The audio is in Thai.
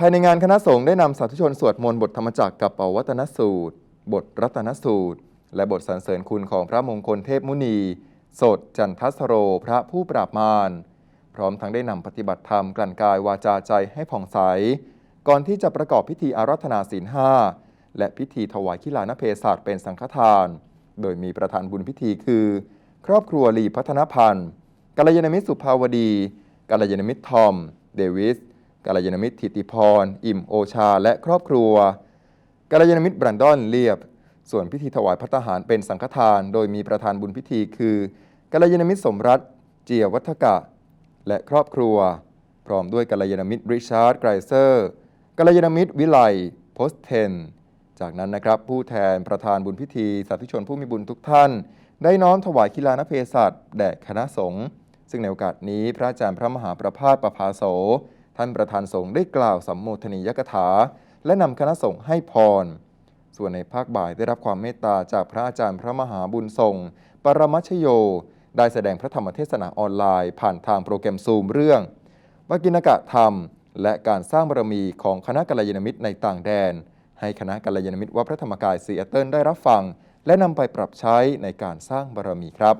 ภายในงานคณะสงฆ์ได้นำสาธุชนสวดมนต์บทธรรมจักรกับเปาวัตนสูตร บทรัตนสูตร และบทสรรเสริญคุณของพระมงคลเทพมุนี สดจันทัสโรพระผู้ปราบมาร พร้อมทั้งได้นำปฏิบัติธรรมกลั่นกายวาจาใจให้ผ่องใส ก่อนที่จะประกอบพิธีอารัธนาศีลห้าและพิธีถวายขีลานเพศาสเป็นสังฆทาน โดยมีประธานบุญพิธีคือ ครอบครัวลีพัฒนพันธ์กัลยาณมิตรสุภาวดีกัลยาณมิตรทอม เดวิส กัลยาณมิตรทิติพร อิ่มโอชา และครอบครัวกัลยาณมิตรแบรนดอนเลียบ ส่วนพิธีถวายพัตตาหารเป็นสังฆทาน โดยมีประธานบุญพิธีคือกัลยาณมิตรสมรัตเจียวัฒกะ และครอบครัว พร้อมด้วยกัลยาณมิตรริชาร์ดไกรเซอร์กัลยาณมิตรวิไลโพสเทนจากนั้นนะครับผู้แทนประธานบุญพิธี สาธุชนผู้มีบุญทุกท่าน ได้น้อมถวายกีฬานเพศัตแด่คณะสงฆ์ซึ่งในโอกาสนี้พระอาจารย์พระมหาประภาสประภาโส ท่านประธานสงฆ์ได้กล่าวสัมโมทนียกถา และนำคณะสงฆ์ให้พร ส่วนในภาคบ่ายได้รับความเมตตาจากพระอาจารย์พระมหาบุญทรง ปรมัชโย ได้แสดงพระธรรมเทศนาออนไลน์ ผ่านทางโปรแกรมซูมเรื่องวกินกะธรรม และการสร้างบารมีของคณะกัลยาณมิตรในต่างแดน ให้คณะกัลยาณมิตรวัดพระธรรมกายซีแอตเทิลได้รับฟัง และนำไปปรับใช้ในการสร้างบารมีครับ